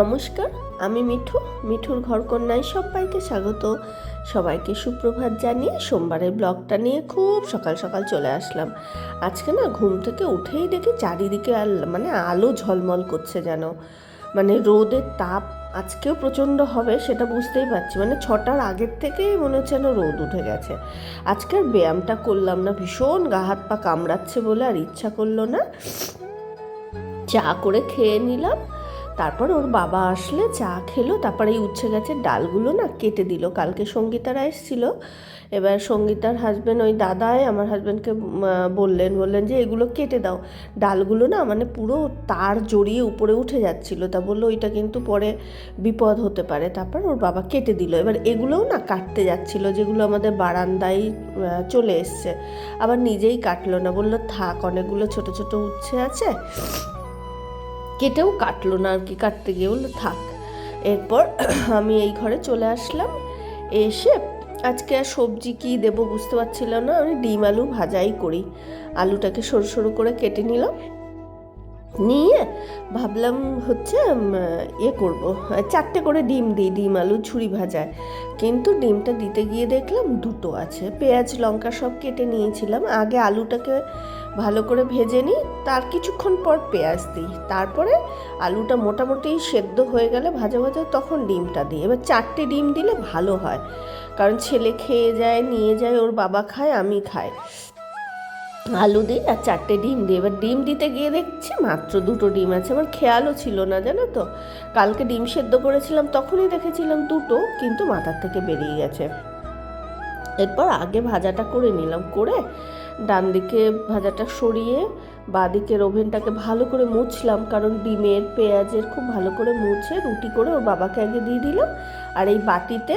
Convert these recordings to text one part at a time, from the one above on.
নমস্কার, আমি মিঠু, মিঠুর ঘরকন্যায় সবাইকে স্বাগত। সবাইকে সুপ্রভাত জানিয়ে সোমবারের ব্লগটা নিয়ে খুব সকাল সকাল চলে আসলাম। আজকে না ঘুম থেকে উঠেই দেখি চারিদিকে মানে আলো ঝলমল করছে যেন। মানে রোদের তাপ আজকেও প্রচণ্ড হবে সেটা বুঝতেই পারছি। মানে ছটার আগের থেকেই মনে হচ্ছে যেন রোদ উঠে গেছে। আজকে আর ব্যায়ামটা করলাম না, ভীষণ গা হাত পা কামড়াচ্ছে বলে আর ইচ্ছা করল না। চা করে খেয়ে নিলাম। তারপর ওর বাবা আসলে চা খেলো, তারপরে এই উচ্ছে গাছের ডালগুলো না কেটে দিল। কালকে সঙ্গীতারা এসেছিল। এবার সঙ্গীতার হাজব্যান্ড ওই দাদাই আমার হাজব্যান্ডকে বললেন বললেন যে এগুলো কেটে দাও। ডালগুলো না মানে পুরো তার জড়িয়ে উপরে উঠে যাচ্ছিল। তা বলল ওইটা কিন্তু পরে বিপদ হতে পারে। তারপর ওর বাবা কেটে দিল। এবার এগুলোও না কাটতে যাচ্ছিল, যেগুলো আমাদের বারান্দায় চলে এসছে। আবার নিজেই কাটলো না। বলল, থাক, অনেকগুলো ছোট ছোট উচ্ছে আছে। কেটেও কাটলো না আর কি, কাটতে গিয়ে বলল, থাক। এরপর আমি এই ঘরে চলে আসলাম। এসে আজকে আর সবজি কি দেবো বুঝতে পারছিলাম না। আমি ডিম আলু ভাজাই করি। আলুটাকে সরু সরু করে কেটে নিলাম। নিয়ে ভাবলাম হচ্ছে ইয়ে করব। চারটে করে ডিম দিই, ডিম, আলু, ঝুড়ি ভাজায় কিন্তু ডিমটা দিতে গিয়ে দেখলাম দুটো আছে। পেঁয়াজ, লঙ্কা সব কেটে নিয়েছিলাম। আগে আলুটাকে ভালো করে ভেজে নিই, তার কিছুক্ষণ পর পেঁয়াজ দিই। তারপরে আলুটা মোটামুটি সেদ্ধ হয়ে গেলে ভাজা ভাজা তখন ডিমটা দিই। এবার চারটে ডিম দিলে ভালো হয়। কারণ ছেলে খেয়ে যায়, নিয়ে যায়, ওর বাবা খায়, আমি খাই। আলু দিই আর চারটে ডিম দিই এবার ডিম দিতে গিয়ে দেখছি মাত্র দুটো ডিম আছে। আমার খেয়ালও ছিল না, জানো তো। কালকে ডিম সেদ্ধ করেছিলাম, তখনই দেখেছিলাম দুটো, কিন্তু মাথার থেকে বেরিয়ে গেছে। এরপর আগে ভাজাটা করে নিলাম, করে ডান দিকে ভাজাটা সরিয়ে বাঁদিকের ওভেনটাকে ভালো করে মুছলাম, কারণ ডিমের পেঁয়াজের খুব ভালো করে মুছে রুটি করে ওর বাবাকে আগে দিয়ে দিলাম। আর এই বাটিতে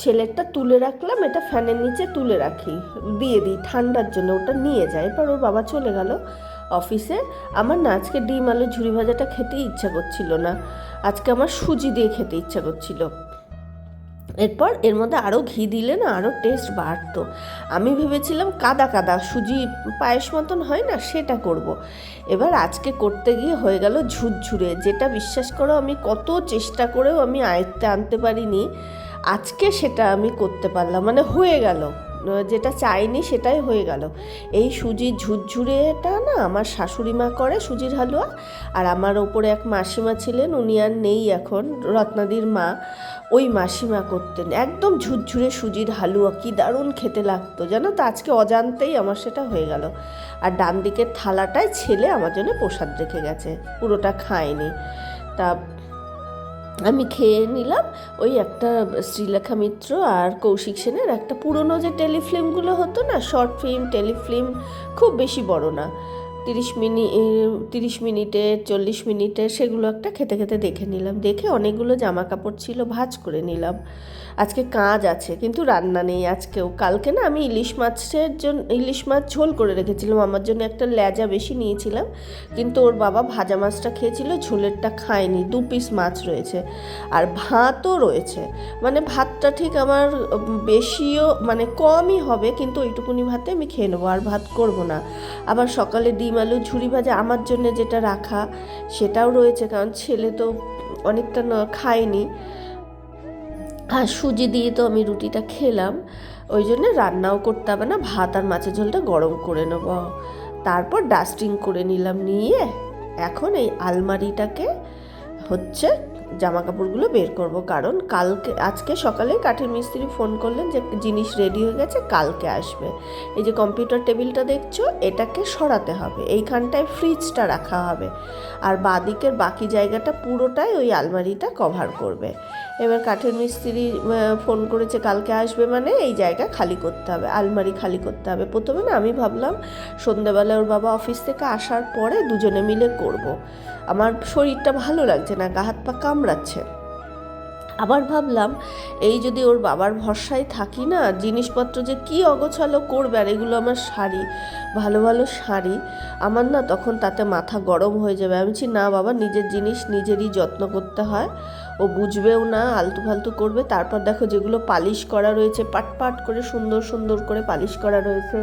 ছেলেরটা তুলে রাখলাম, এটা ফ্যানের নিচে তুলে রাখি, দিয়ে দিই ঠান্ডার জন্য, ওটা নিয়ে যায়। এরপর ওর বাবা চলে গেল অফিসে। আমার না আজকে ডিম আলু ঝুড়ি ভাজাটা খেতে ইচ্ছা করছিল না, আজকে আমার সুজি দিয়ে খেতে ইচ্ছা করছিল। এরপর এর মধ্যে আরও ঘি দিলে না আরও টেস্ট বাড়তো। আমি ভেবেছিলাম কাদা কাদা, সুজি পায়েস মতন হয় না, সেটা করব। এবার আজকে করতে গিয়ে হয়ে গেল ঝুরঝুরে। যেটা বিশ্বাস করো আমি কত চেষ্টা করেও আমি আয়ত্তে আনতে পারিনি, আজকে সেটা আমি করতে পারলাম। মানে হয়ে গেল। যেটা চাইনি সেটাই হয়ে গেল। এই সুজির ঝুরঝুরেটা না আমার শাশুড়ি মা করে, সুজির হালুয়া, আর আমার ওপরে এক মাসিমা ছিলেন, উনি আর নেই এখন, রত্নাদির মা। ওই মাসিমা করতেন, একদম ঝুরঝুরে সুজির হালুয়া, কি দারুণ খেতে লাগতো, জানো তো? আজকে অজান্তেই আমার সেটা হয়ে গেল। আর ডান দিকের থালাটায় ছেলে আমার জন্য প্রসাদ রেখে গেছে, পুরোটা খায়নি। তা আমি খেয়ে নিলাম। ওই একটা শ্রীলেখা মিত্র আর কৌশিক সেনের একটা পুরনো যে টেলিফিল্মগুলো হতো না, শর্ট ফিল্ম, টেলিফিল্ম, খুব বেশি বড় না। তিরিশ মিনিট তিরিশ মিনিটের চল্লিশ মিনিটের সেগুলো একটা খেতে খেতে দেখে নিলাম। দেখে অনেকগুলো জামা কাপড় ছিল, ভাজ করে নিলাম। আজকে কাজ আছে, কিন্তু রান্না নেই আজকেও। কালকে না আমি ইলিশ মাছের জন্য ইলিশ মাছ ঝোল করে রেখেছিলাম। আমার জন্য একটা লেজা বেশি নিয়েছিলাম, কিন্তু ওর বাবা ভাজা মাছটা খেয়েছিল, ঝোলেরটা খায়নি। দু পিস মাছ রয়েছে, আর ভাতও রয়েছে। মানে ভাতটা ঠিক আমার বেশিও মানে কমই হবে, কিন্তু ওইটুকুনি ভাতে আমি খেয়ে নেব, আর ভাত করব না। আবার সকালে ডিম আলু ঝুড়ি ভাজা আমার জন্য যেটা রাখা, সেটাও রয়েছে, কারণ ছেলে তো অনেকটা খায়নি। আর সুজি দিয়ে তো আমি রুটিটা খেলাম, ওই জন্য রান্নাও করতে হবে না, ভাত আর মাছের ঝোলটা গরম করে নেব। তারপর ডাস্টিং করে নিলাম নিয়ে, এখন এই আলমারিটাকে হচ্ছে জামা কাপড়গুলো বের করব, কারণ কালকে, আজকে সকালে কাঠের মিস্ত্রি ফোন করলেন যে জিনিস রেডি হয়ে গেছে, কালকে আসবে। এই যে কম্পিউটার টেবিলটা দেখছ, এটাকে সরাতে হবে। এইখানটায় ফ্রিজটা রাখা হবে। আর বাদিকের বাকি জায়গাটা পুরোটাই ওই আলমারিটা কভার করবে। এবার কাঠের মিস্ত্রি ফোন করেছে কালকে আসবে মানে এই জায়গা খালি করতে হবে, আলমারি খালি করতে হবে। প্রথমে না আমি ভাবলাম সন্ধ্যাবেলা ওর বাবা অফিস থেকে আসার পরে দুজনে মিলে করব। আমার শরীরটা ভালো লাগছে না, গা হাত পা কামড়াচ্ছে। আবার ভাবলাম, এই যদি ওর বাবার ভরসায় থাকি না, জিনিসপত্র যে কি অগোছালো করবে আর এগুলো আমার শাড়ি, ভালো ভালো শাড়ি, আমার না তখন তাতে মাথা গরম হয়ে যাবে। আমি বলছি, না বাবা, নিজের জিনিস নিজেরই যত্ন করতে হয়। ও বুঝবেও না, আলতু ফালতু করবে। তারপর দেখো যেগুলো পালিশ করা রয়েছে, পাট পাট করে সুন্দর সুন্দর করে পালিশ করা রয়েছে।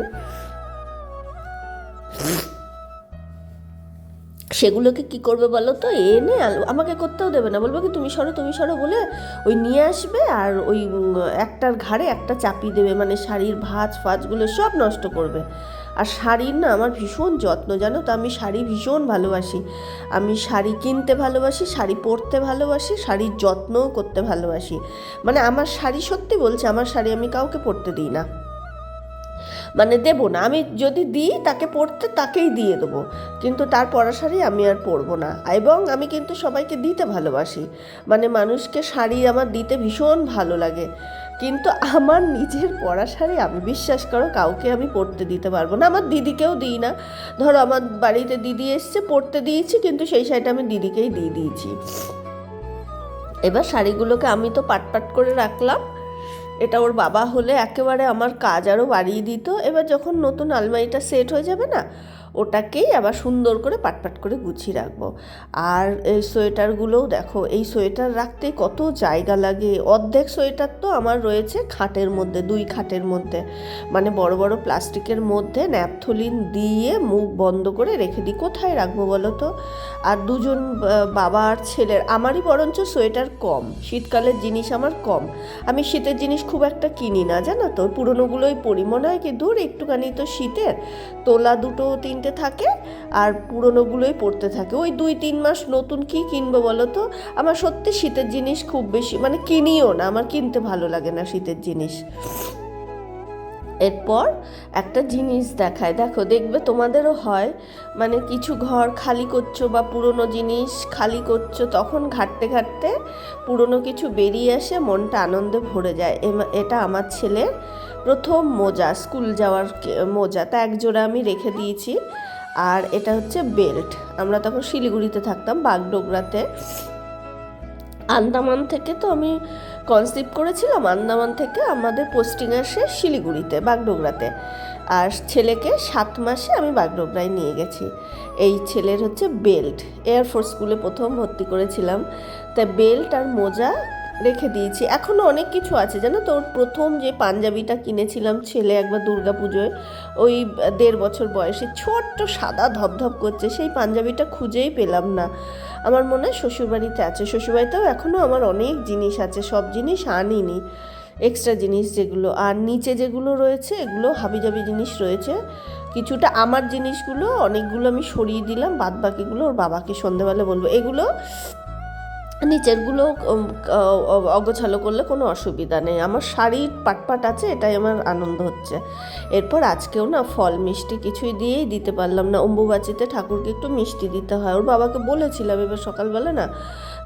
সেগুলোকে কি করবে বলো তো? এনে আমাকে করতেও দেবে না। বলব কি, তুমি সরো তুমি সরো বলে ওই নিয়ে আসবে আর ওই একটার ঘাড়ে একটা চাপিয়ে দেবে। মানে শাড়ির ভাঁজ ফাজগুলো সব নষ্ট করবে। আর শাড়ির না আমার ভীষণ যত্ন। জানো তো, আমি শাড়ি ভীষণ ভালোবাসি। আমি শাড়ি কিনতে ভালোবাসি, শাড়ি পরতে ভালোবাসি, শাড়ির যত্নও করতে ভালোবাসি। মানে আমার শাড়ি সত্যি বলছে, আমার শাড়ি আমি কাউকে পরতে দিই না। মানে দেবো না। আমি যদি দিই, তাকে পড়তে তাকেই দিয়ে দেবো। কিন্তু তার পরা শাড়ি আমি আর পরবো না। এবং আমি কিন্তু সবাইকে দিতে ভালোবাসি। মানে মানুষকে শাড়ি আমার দিতে ভীষণ ভালো লাগে। কিন্তু আমার নিজের পরা শাড়ি আমি বিশ্বাস করো, কাউকে আমি পরতে দিতে পারব না। আমার দিদিকেও দিই না। ধরো আমার বাড়িতে দিদি এসছে পরতে দিয়েছি, কিন্তু সেই শাড়িটা আমি দিদিকেই দিয়ে দিয়েছি। এবার শাড়িগুলোকে আমি তো পাট পাট করে রাখলাম। এটা ওর বাবা হলে একেবারে আমার কাজ আরও বাড়িয়ে দিত। এবার যখন নতুন আলমারিটা সেট হয়ে যাবে না ওটাকেই আবার সুন্দর করে পাটপাট করে গুছিয়ে রাখব। আর এই সোয়েটারগুলোও দেখো, এই সোয়েটার রাখতে কত জায়গা লাগে। অর্ধেক সোয়েটার তো আমার রয়েছে খাটের মধ্যে, দুই খাটের মধ্যে। মানে বড় বড় প্লাস্টিকের মধ্যে ন্যাপথলিন দিয়ে মুখ বন্ধ করে রেখে দিই। কোথায় রাখব বলো তো? আর দুজন বাবা আর ছেলের, আমারই বরঞ্চ সোয়েটার কম। শীতকালের জিনিস আমার কম। আমি শীতের জিনিস খুব একটা কিনি না, জানো তো? পুরনোগুলোই পরি। মনে হয় কি, দূর একটুখানি তো শীতের। তোলা দুটো তিনটে থাকে আর পুরনোগুলোই পড়তে থাকে। ওই দুই, তিন মাস নতুন কি কিনবো বলো তো? আমার সত্যি শীতের জিনিস খুব বেশি মানে কিনিও না, আমার কিনতে ভালো লাগে না শীতের জিনিস। এরপর একটা জিনিস দেখায়। দেখো, দেখবে তোমাদেরও হয় মানে কিছু ঘর খালি করছ বা পুরনো জিনিস খালি করছ, তখন ঘাটতে ঘাটতে পুরনো কিছু বেরিয়ে আসে মনটা আনন্দে ভরে যায়। এটা আমার ছেলের প্রথম মোজা, স্কুল যাওয়ার মোজা, তা এক জোড়া আমি রেখে দিয়েছি। আর এটা হচ্ছে বেল্ট। আমরা তখন শিলিগুড়িতে থাকতাম, বাগডোগরাতে। আন্দামান থেকে তো আমি কনসিভ করেছিলাম, আন্দামান থেকে আমাদের পোস্টিং আসে শিলিগুড়িতে, বাগডোগরাতে। আর ছেলেকে সাত মাসে আমি বাগডোগরায় নিয়ে গেছি। এই ছেলের হচ্ছে বেল্ট। এয়ারফোর্স স্কুলে প্রথম ভর্তি করেছিলাম। তাই বেল্ট আর মোজা রেখে দিয়েছি। এখনও অনেক কিছু আছে, জানো তো? প্রথম যে পাঞ্জাবিটা কিনেছিলাম ছেলে একবার দুর্গা পুজোয়, ওই দেড় বছর বয়সে ছোট্ট সাদা ধপধপ করছে, সেই পাঞ্জাবিটা খুঁজেই পেলাম না। আমার মনে হয় শ্বশুরবাড়িতে আছে। শ্বশুরবাড়িতেও এখনও আমার অনেক জিনিস আছে, সব জিনিস আনিনি। এক্সট্রা জিনিস যেগুলো, আর নিচে যেগুলো রয়েছে, এগুলো হাবিজাবি জিনিস রয়েছে। কিছুটা আমার জিনিসগুলো, অনেকগুলো আমি সরিয়ে দিলাম বাদ বাকিগুলো ওর বাবাকে সন্ধেবেলা বলব। এগুলো নিচেরগুলো অগোছালো করলে কোনো অসুবিধা নেই। আমার শাড়ির পাটপাট আছে, এটাই আমার আনন্দ হচ্ছে। এরপর আজকেও না ফল মিষ্টি কিছুই দিয়েই দিতে পারলাম না। অম্বুবাচিতে ঠাকুরকে একটু মিষ্টি দিতে হয়। ওর বাবাকে বলেছিলাম এবার সকালবেলা না,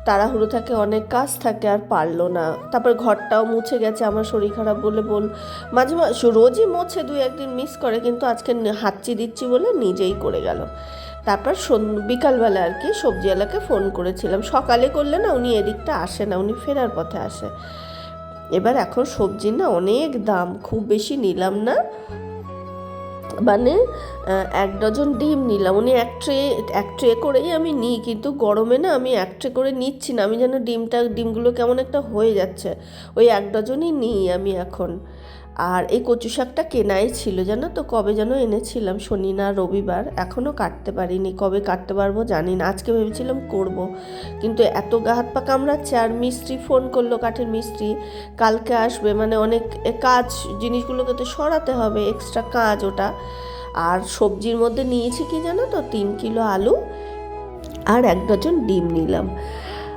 তাড়াহুড়ো থাকে, অনেক কাজ থাকে, আর পারল না। তারপর ঘরটাও মুছে গেছে, আমার শরীর খারাপ বলে বল, মাঝে মাঝে রোজই মোছে দুই একদিন মিস করে, কিন্তু আজকে হাঁচি দিচ্ছি বলে নিজেই করে গেল। তারপর বিকালবেলা আর কি সবজিওয়ালাকে ফোন করেছিলাম। সকালে করলে না উনি এদিকটা আসে না, উনি ফেরার পথে আসে। এবার এখন সবজির না অনেক দাম, খুব বেশি নিলাম না। মানে এক ডজন ডিম নিলাম। উনি এক ট্রে এক ট্রে করেই আমি নিই, কিন্তু গরমে না আমি এক ট্রে করে নিচ্ছি না। আমি যেন ডিমটা, ডিমগুলো কেমন একটা হয়ে যাচ্ছে। ওই এক ডজনই নিই আমি এখন। আর এই কচু শাকটা কেনাই ছিল জানো তো? কবে যেন এনেছিলাম, শনি না রবিবার। এখনও কাটতে পারিনি। কবে কাটতে পারব জানি না। আজকে ভেবেছিলাম করব। কিন্তু এত গা হাত পা কামড়াচ্ছে আর মিস্ত্রি ফোন করল কাঠের মিস্ত্রি। কালকে আসবে। মানে অনেক কাজ, জিনিসগুলোকে তো সরাতে হবে এক্সট্রা কাজ ওটা। আর সবজির মধ্যে নিয়েছি কি জানো তো? তিন কিলো আলু আর এক ডজন ডিম নিলাম।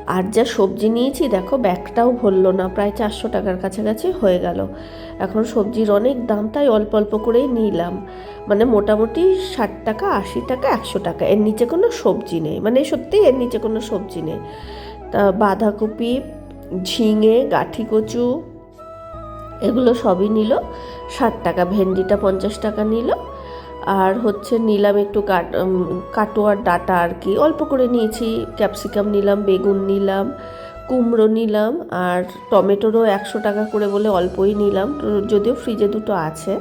আর যা সবজি নিয়েছি, দেখো ব্যাগটাও ভরলো না। প্রায় চারশো টাকার কাছাকাছি হয়ে গেল। এখন সবজির অনেক দাম তাই অল্প অল্প করেই নিলাম। মানে মোটামুটি ষাট টাকা, আশি টাকা, একশো টাকা। এর নিচে কোনো সবজি নেই। মানে সত্যি এর নিচে কোনো সবজি নেই। তা বাঁধাকপি, ঝিঙে, গাঠি কচু, এগুলো সবই নিল। ষাট টাকা। ভেন্ডিটা পঞ্চাশ টাকা নিল। আর হচ্ছে নিলাম একটু কাট কাটোয়ার ডাটা আর কি। অল্প করে নিয়েছি। ক্যাপসিকাম নিলাম, বেগুন নিলাম। কুমড়ো নিলাম আর টমেটোরও একশো টাকা করে বলে অল্পই নিলাম, যদিও ফ্রিজে দুটো আছে।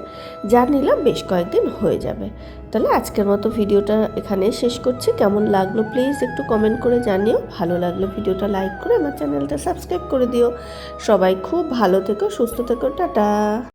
যা নিলাম বেশ কয়েকদিন হয়ে যাবে। তাহলে আজকের মতো ভিডিওটা এখানে শেষ করছি। কেমন লাগল প্লিজ একটু কমেন্ট করে জানিও। ভালো লাগল ভিডিওটা লাইক করে আমার চ্যানেলটা সাবস্ক্রাইব করে দিও। সবাই খুব ভালো থেকো, সুস্থ থেকো, টাটা।